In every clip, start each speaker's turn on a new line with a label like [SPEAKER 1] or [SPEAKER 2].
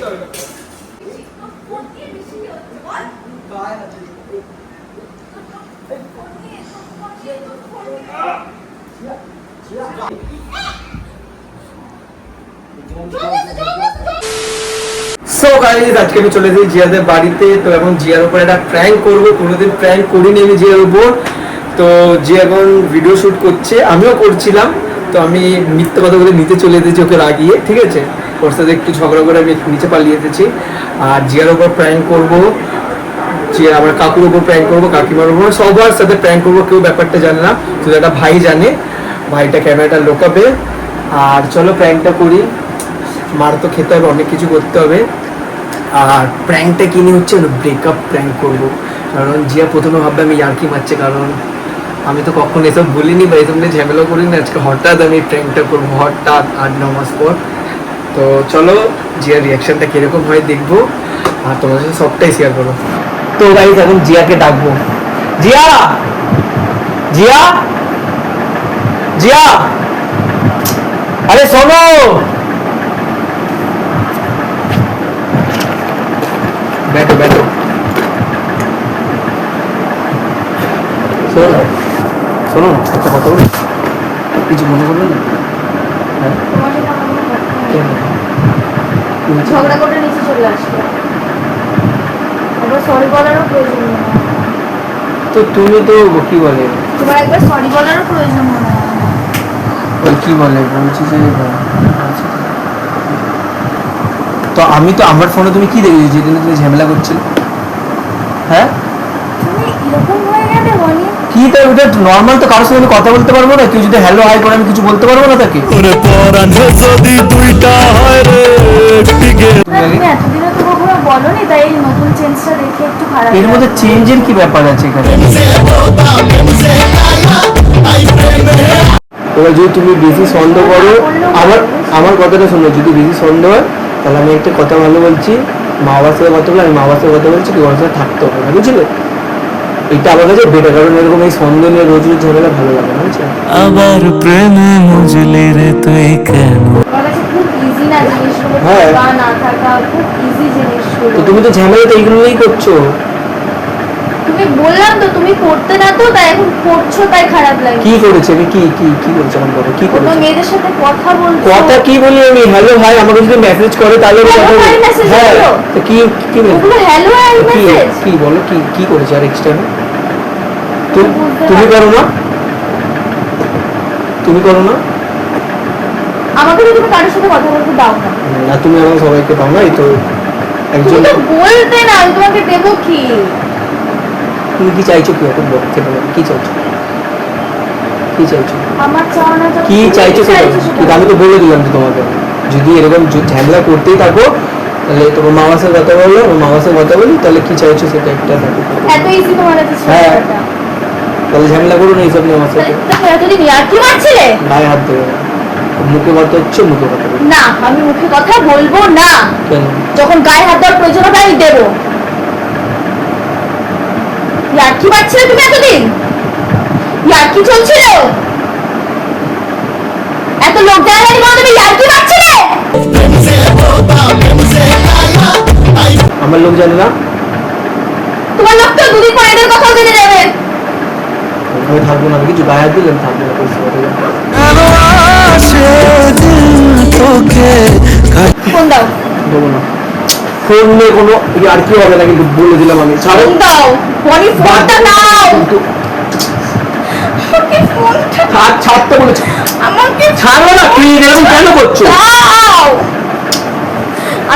[SPEAKER 1] So guys আজকে আমি চলে যাই জিয়াদের বাড়িতে। তো এখন জিয়ার উপর একটা প্র্যাঙ্ক করব। কোনোদিন প্র্যাঙ্ক করিনি আমি জিয়ার উপর। তো জিয়া এখন ভিডিও শুট করছে। আমিও করছিলাম। তো আমি মিথ্যা কথা বলে নিতে চলে এসেছি ওকে রাগিয়ে। ঠিক আছে? ওর সাথে একটু ঝগড়া করে আমি নিচে পালিয়ে এসেছি। আর জিয়ার ওপর প্র্যাঙ্ক করব যে আমার কাকুর ওপর প্র্যাঙ্ক করব, কাকিমার ওপর সবার সাথে প্র্যাঙ্ক করব, কেউ ব্যাপারটা জানে না। শুধু একটা ভাই জানে, ভাইটা ক্যামেরাটা লোকাবে। আর চলো প্র্যাঙ্কটা করি। মার তো খেতে হবে, অনেক কিছু করতে হবে। আর প্র্যাঙ্কটা কিনে হচ্ছে? ব্রেকআপ প্র্যাঙ্ক করব। কারণ জিয়া প্রথমে ভাববে আমি ইয়ার্কি মারছে, কারণ আমি তো কখনো এসব বলিনি বা এসব নিয়ে ঝামেলা করিনি। আজকে হঠাৎ আমি প্র্যাঙ্কটা করব, হঠাৎ আট, ন মাস পর। তো চলো জিয়ার রিয়াকশনটা কীরকম হয় দেখব, আর তোমার সাথে সবটাই শেয়ার করো তো গাইজ এখন জিয়াকে ডাকবো। জিয়া! জিয়া! জিয়া! আরে শোনো! ব্যাটো ব্যাটো। শোনো শোনো, একটা কথা বলি। কিছু মনে করল না?
[SPEAKER 2] ঝগড়া করে নিচে চলে আবার সরি বলারও প্রয়োজন মনে হয়।
[SPEAKER 1] তো তুমি তো কি বলে?
[SPEAKER 2] তোমার একবার সরি বলারও প্রয়োজন মনে হয়।
[SPEAKER 1] ওই কি বলে? বলছি যে তো। তো আমি তো আমার ফোনে তুমি কি দেখেছি? যেদিন তুমি ঝামেলা করছিলে। হ্যাঁ
[SPEAKER 2] তুমি এরকম হয়ে গেলে বনি
[SPEAKER 1] কি তো ওটা নর্মাল তো কারোর সঙ্গে কথা বলতে পারব না কেউ যদি হ্যালো হাই করে আমি কিছু বলতে পারব না তাকে?
[SPEAKER 3] ওরে পরাণে যদি দুইটা হয় রে একটিকে
[SPEAKER 2] তুমি এতদিনও তো কখনো বলনি? তাই এই নতুন চেঞ্জটা দেখে একটু খারাপ
[SPEAKER 1] এর মধ্যে চেঞ্জের কি ব্যাপার আছে এখানে? এবার যদি তুমি বেশি সন্দেহ করো আমার আমার কথাটা শোনো যদি বেশি সন্দেহ হয় তাহলে আমি একটা কথা ভালো বলছি মা বাবার সাথে কথা বলে আমি মা বাবার সাথে কথা বলছি আমার সাথে থাকতে হবে না বুঝলে? এটা আমার কাছে বেটার কারণ এরকম এই সন্দেহ নিয়ে রোজ রোজ ঝামেলা ভালো লাগে না
[SPEAKER 3] আবার প্রেমে মুজলি রে তুই কেন?
[SPEAKER 1] হ্যাঁ। তো তুমি তো ঝামেলাটা এইগুলো নিয়েই করছ।
[SPEAKER 2] তুমি বললাম তো তুমি করতে না তো তাই এখন করছ তাই খারাপ লাগে
[SPEAKER 1] কি করেছে? আমি কি কি কি করেছে? কথা কি
[SPEAKER 2] মেয়েদের সাথে কথা বলছো?
[SPEAKER 1] কথা কি বলি আমি? হ্যালো ভাই আমাকে যদি মেসেজ করে তাহলে কথা বলি। হ্যাঁ। তো কি কি?
[SPEAKER 2] ওগুলো হ্যালো মেসেজ
[SPEAKER 1] কি বলো? কি কি করেছে আর এক্সট্রা তুমি করো না। তুমি করো না।
[SPEAKER 2] আমাকে তুমি কারোর সাথে কথা বলতে দাও না।
[SPEAKER 1] না তুমি আমাকে সবাইকে পাও না এই তো একজন
[SPEAKER 2] তো বলতে না আমি তোমাকে দেবো কি?
[SPEAKER 1] তুমি কি চাইছো কি এখন বলতে পারো কি চাইছো? কি চাইছো?
[SPEAKER 2] আমার চাওয়াটা
[SPEAKER 1] কি চাইছো সেটা কিন্তু আমি তো বলে দিলাম তো তোমাকে। যদি এরকম ঝামেলা করতেই থাকো তাহলে তোমার মামার সাথে কথা বলো আমার মামার সাথে কথা বলি তাহলে কি চাইছো সেটা একটা
[SPEAKER 2] এত ইজি তোমার কাছে
[SPEAKER 1] হ্যাঁ। তাহলে ঝামেলা করো না এইসব নিয়ে আমার সাথে।
[SPEAKER 2] এতদিন মারছিলে?
[SPEAKER 1] গায়ে হাত না মুখে কথা হচ্ছে মুখে কথা
[SPEAKER 2] না আমি মুখে কথা বলব না।
[SPEAKER 1] কেন?
[SPEAKER 2] যখন গায়ে হাত দেওয়ার প্রয়োজন হবে আমি দেবো। মারছিলে তুমি এতদিন? চলছিল? এত লোক বলে তুমি মারছিলে?
[SPEAKER 1] আমার লোক জানে না।
[SPEAKER 2] তোমার লোক তো দুদিন পরে এদের কথাও জেনে যাবে।
[SPEAKER 1] আমি থাকব না কিছু গায়ে হাত দিলাম থাকব না
[SPEAKER 2] ফোন দাও।
[SPEAKER 1] দেবো না। ফোন নিয়ে কোনো আর কি হবে না কিন্তু বলে দিলাম আমি। ছাড়ো।
[SPEAKER 2] দাও। বনি ফোনটা নাও।
[SPEAKER 1] কিন্তু ছাড় ছাড়তে বলেছি।
[SPEAKER 2] আমাকে
[SPEAKER 1] ছাড়ো না তুই এরকম কেন করছ?
[SPEAKER 2] দাও।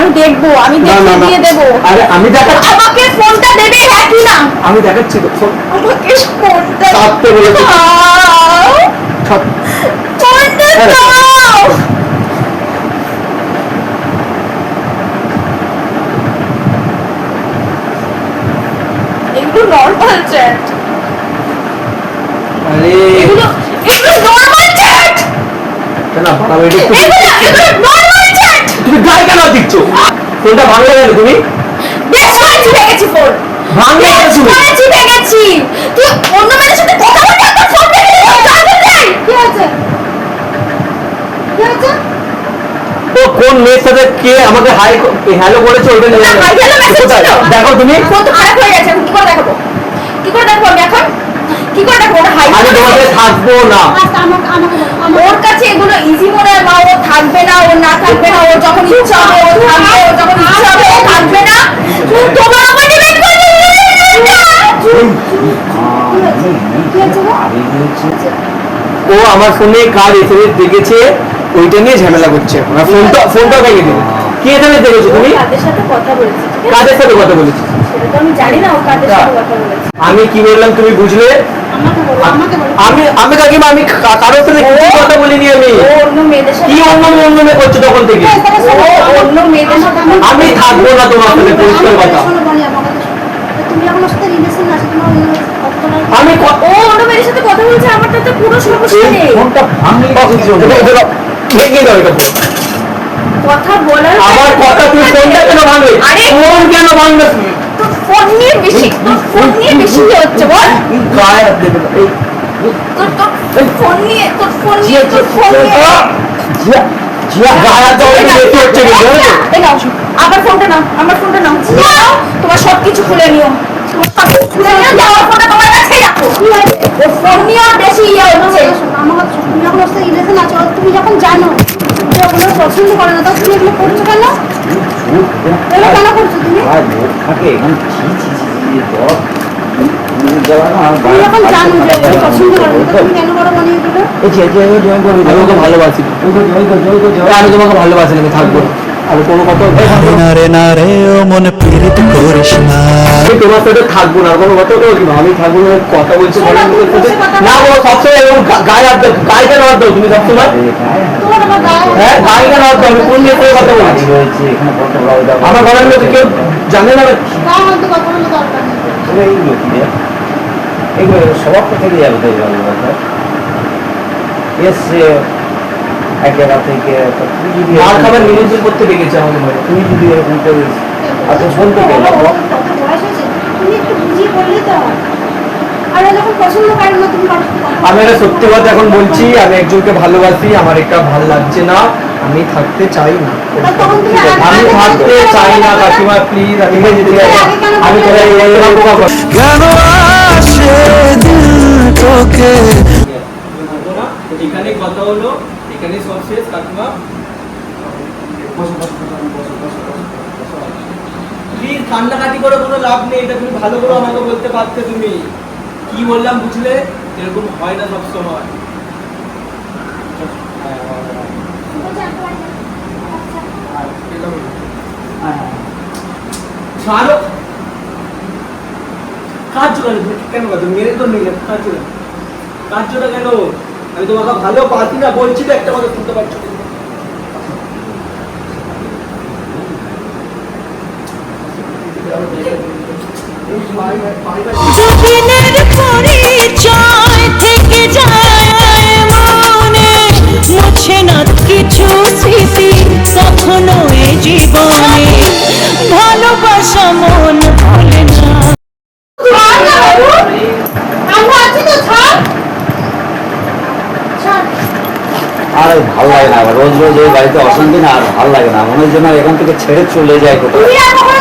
[SPEAKER 2] আমি দেখব আমি দেখে দিয়ে দেবো।
[SPEAKER 1] আরে আমি দেখাচ্ছি।
[SPEAKER 2] আমাকে ফোনটা দেবে হ্যাঁ কি না?
[SPEAKER 1] আমি দেখাচ্ছি তো ফোন।
[SPEAKER 2] আমাকে ফোনটা
[SPEAKER 1] ছাড়।
[SPEAKER 2] ফোনটা। দাও। এগুলো নর্মাল চ্যাট
[SPEAKER 1] আরে।
[SPEAKER 2] এগুলো এগুলো নর্মাল চ্যাট
[SPEAKER 1] কেন? একটু
[SPEAKER 2] এগুলো এগুলো নর্মাল চ্যাট
[SPEAKER 1] গায়ে কেন দিচ্ছ ফোনটা ভাঙলে গেল তুমি?
[SPEAKER 2] বেশ করে চিপে গেছি ফোন।
[SPEAKER 1] ভাঙলে গেল তুমি?
[SPEAKER 2] করে চিপে গেছি। তুই অন্য মেয়ের সাথে কথা বলতে একবার ফোন দেখে নিবি দরকার নেই? কি হয়েছে? কি হয়েছে?
[SPEAKER 1] ও কোন মেয়ের সাথে কে আমাকে হাই হ্যালো বলেছে ওটা নিয়ে। দেখো তুমি।
[SPEAKER 2] ফোন তো খারাপ হয়ে গেছে এখন কি করে দেখাবো? কি করে দেখাবো আমি এখন? কি করে হাই
[SPEAKER 1] আমি তোমাকে থাকব না।
[SPEAKER 2] আচ্ছা, আমার- ওর কাছে এগুলো ইজি মনে হয় বা ও থাকবে না ও না থাকবে না ও যখন ইচ্ছা হবে ও থাকবে ও যখন ইচ্ছা হবে ও থাকবে না। তোমার উপর ডিপেন্ড করে
[SPEAKER 1] ও আমার ফোনে কার এসএমএস দেখেছে ওইটা নিয়ে ঝামেলা করছে। ফোনটা ফোনটা ভেঙে দিবে কি দেখেছ তুমি?
[SPEAKER 2] কাদের সাথে কথা বলেছি
[SPEAKER 1] কাদের সাথে কথা বলেছি?
[SPEAKER 2] সেটা তো আমি জানি না ও কাদের সাথে কথা বলেছে।
[SPEAKER 1] আমি কি বললাম তুমি বুঝলে? আমি আমি কাকিমা আমি কারোর সাথে কথা বলিনি আমি? কি অন্য অন্য মেয়ে করছ তখন থেকে? আমি থাকব না তোমার সাথে পরিষ্কার কথা। আমি
[SPEAKER 2] ও অন্য মেয়েদের সাথে কথা বলছে আমার তাতে পুরো সমস্যা নেই।
[SPEAKER 1] ফোনটা ভাঙলি ভেঙে দাও এটা।
[SPEAKER 2] কথা বলার
[SPEAKER 1] আমার কথা তুমি ফোনটা কেন ভাঙবে
[SPEAKER 2] আরে
[SPEAKER 1] ফোন কেন ভাঙবে
[SPEAKER 2] তোর ফোন নিয়ে বেশি তোর ফোন নিয়ে বেশি হচ্ছে বল?
[SPEAKER 1] গায়ে হাত দেবে
[SPEAKER 2] তোর তোর ফোন নিয়ে তোর ফোন নিয়ে তোর ফোন নিয়ে।
[SPEAKER 1] জিয়া, জিয়া, গায়ে হাত দেওয়া হচ্ছে কিন্তু, জানো তো?
[SPEAKER 2] এই নাও, আমার ফোনটা নাও আমার ফোনটা নাও। নাও, তোমার সব কিছু খুলে নিও। তোমার সব খুলে নিও যাও, ফোনটা তোমার কাছেই রাখো। ফোন নিয়ে বেশি ইয়ে হচ্ছে।
[SPEAKER 4] আমার আছে তুমি যখন জানো যে ওগুলো পছন্দ করে না তখন তুমি এগুলো করছ কেন এগুলো মানে
[SPEAKER 1] ভালোবাসি আমি তোমাকে ভালোবাসি আমি থাকব
[SPEAKER 3] রে না রে ও মন পীড়িত করিস না।
[SPEAKER 1] তোমার সাথে থাকব না কোনো কথা তো আমি থাকব না কথা বলছি না ও সবসময় এরকম গায়ে হাত গায়ে কেন হাত দাও তুমি সবসময়? হ্যাঁ গায়ে কেন হাত দাও আমি কোন নিয়ে কথা বলছি আমার ঘরের লোক কেউ জানে না।
[SPEAKER 5] এইগুলো স্বভাবটা থেকে যাবে এসছে এক জায়গা থেকে তা যদি
[SPEAKER 1] মার খাবার
[SPEAKER 5] করিস,
[SPEAKER 1] করতে ডেকেছে আমাদের
[SPEAKER 5] যদি এরকম করিস আচ্ছা
[SPEAKER 4] তো
[SPEAKER 1] আমি একটা সত্যি কথা এখন বলছি আমি একজনকে ভালোবাসি আমার একটা ভালো লাগছে না আমি থাকতে চাই না। আমি থাকতে চাই না কাকিমা প্লিজ আমি আমি
[SPEAKER 3] কেন আসে দিল তোকে?
[SPEAKER 1] এখানে কথা হলো এখানে সব শেষ, কাকিমা? প্লিজ, কান্নাকাটি করে কোনো লাভ নেই, এটা তুমি ভালো করে আমাকে বলতে পারতে তুমি। কি বললাম বুঝলে? এরকম হয় না সব সময় ছাড়ো কাজ চলে কেন কথা মেরে তো নিয়ে কাজ চলে কাজ চলে কেন আমি তোমাকে ভালো পাতি না বলছি তো একটা কথা শুনতে পাচ্ছ না।
[SPEAKER 5] রোজ রোজ এই বাড়িতে অশান্তি না আর ভালো লাগে না। মনে হয় যেন এখান থেকে ছেড়ে চলে যায় কোথাও।
[SPEAKER 4] তুমি আর কখনো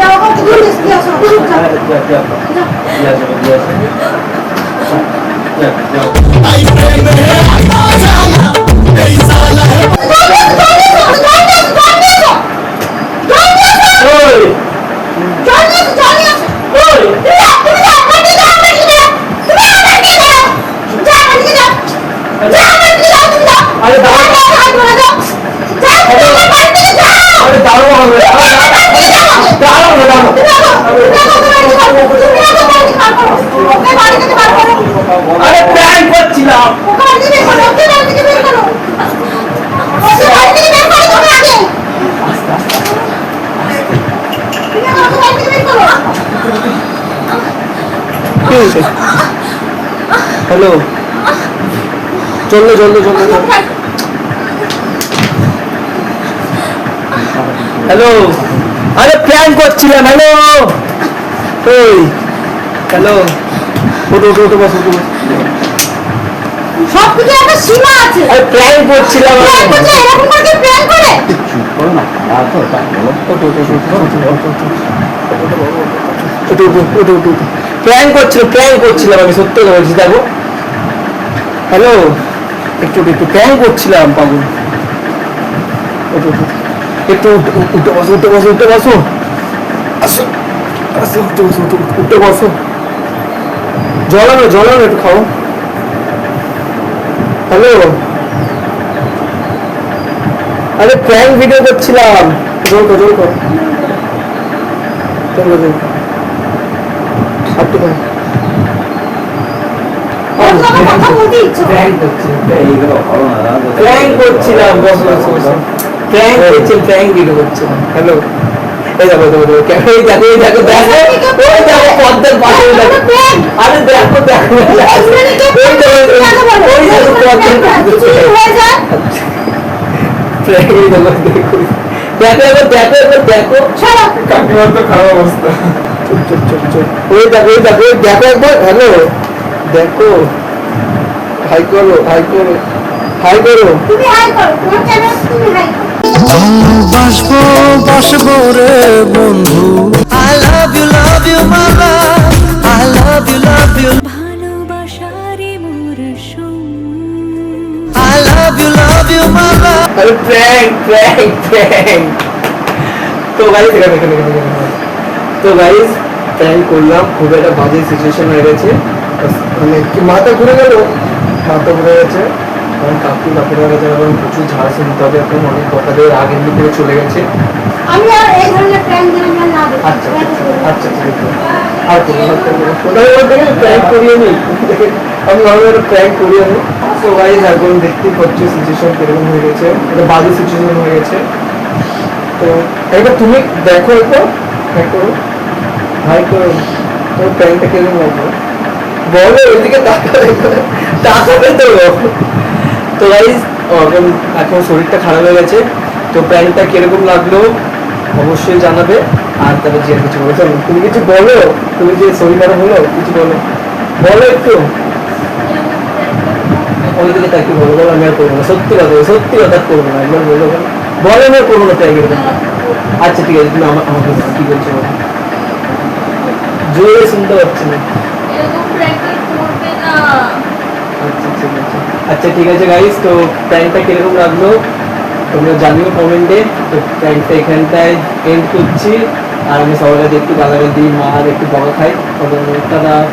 [SPEAKER 1] হ্যালো চলল চলল চলল চলল হ্যালো আরে প্ল্যান করছিলাম হ্যালো ওই হ্যালো ওটো ওটো ওটো বস ওটো বস
[SPEAKER 4] সব কিছু একটা সীমা আছে
[SPEAKER 1] আরে প্ল্যান করছিলাম
[SPEAKER 4] প্ল্যান
[SPEAKER 1] আমি।
[SPEAKER 4] করছে এরকম করে প্ল্যান করে
[SPEAKER 5] চুপ করো না আর তো
[SPEAKER 1] ওটো ওটো ওটো ওটো ওটো ওটো ওটো ওটো প্ল্যান করছিল প্ল্যান করছিলাম আমি সত্যি কথা বলছি দেখো। হ্যালো একটু একটু, প্ল্যান করছিলাম ওটো একটু উঠে বসো উঠে বসো উঠে বসো। আসো আসো উঠে বসো বসো। জলানো জলানো একটু খাও। হ্যালো আরে প্র্যাঙ্ক ভিডিও করছিলাম। জোর কর জোর কর।
[SPEAKER 5] তোমার
[SPEAKER 1] প্র্যাঙ্ক করছিলাম বস বস বস। প্র্যাঙ্ক করছেন প্র্যাঙ্ক ভিডিও করছেন হ্যালো এই দেখো দেখো দেখো ক্যামেরা এই দেখো এই দেখো দেখো। ওই দেখো পদ্মার পাশে দেখো আরে দেখো দেখো ওই দেখো। ওই দেখো পদ্মার পাশে দেখো দেখো দেখো দেখো দেখো।
[SPEAKER 4] দেখো
[SPEAKER 1] কাকিমার তো খারাপ অবস্থা। চুপ চুপ চুপ চুপ ওই দেখো ওই দেখো ওই দেখো একবার হ্যালো? দেখো। হাই করো হাই করো হাই করো।
[SPEAKER 4] তুমি হাই করো তোমার চ্যানেল তুমি হাই
[SPEAKER 3] বাসবো বাসবো রে বন্ধু।
[SPEAKER 6] I love you, love you, my love. I love you, love you.
[SPEAKER 7] ভালোবাসারে মোর
[SPEAKER 6] I love you, love you, my
[SPEAKER 1] আরে প্র্যাঙ্ক প্র্যাঙ্ক প্র্যাঙ্ক তো গাইস এখানে এখানে এখানে এখানে। তো গাইস প্র্যাঙ্ক করলাম খুব একটা বাজে সিচুয়েশন হয়ে গেছে। মানে কি মাথা ঘুরে গেল? মাথা ঘুরে গেছে। কারণ কাকু কাকুরা গেছে এখন প্রচুর ঝাড় শুনতে হবে এখন অনেক কথা দিয়ে আগের দিকে চলে গেছে।
[SPEAKER 4] আমি আর এই ধরনের না
[SPEAKER 1] আচ্ছা আচ্ছা ঠিক আর কোনো কোথায় বলতে গেলে প্র্যাঙ্ক করিয়ে নি। আমি ভাবলাম একটা প্র্যাঙ্ক করিয়ে নি। গাইজ এখন দেখতেই পাচ্ছি সিচুয়েশন কীরকম হয়ে গেছে। বাজে সিচুয়েশন হয়ে গেছে। তো একবার তুমি দেখো একবার। কীরকম বলো তো তো এখন এখন শরীরটা খারাপ হয়ে গেছে। তো প্র্যাঙ্কটা কীরকম লাগল, অবশ্যই জানাবে। আর তবে যে কিছু বলো তুমি কিছু বলো? তুমি যে শরীর খারাপ হলো, কিছু বলো। বলো একটু। করব না। সত্যি কথা সত্যি কথা করব না। একবার বলো বলো। আমি করব না এরকম আচ্ছা ঠিক আছে তুমি আমা- আমাকে কি বলছো? জোরে শুনতে পাচ্ছি না। আচ্ছা ঠিক আছে। আচ্ছা গাইস তো প্র্যাঙ্কটা কীরকম লাগল? তোমরা জানিও কমেন্টে। তো প্র্যাঙ্কটা এখানটায় এন্ড করছি। আর আমি সবার কাছে একটু গালাগাল দিই মা আর একটু বকা খাই। তাদের টাটা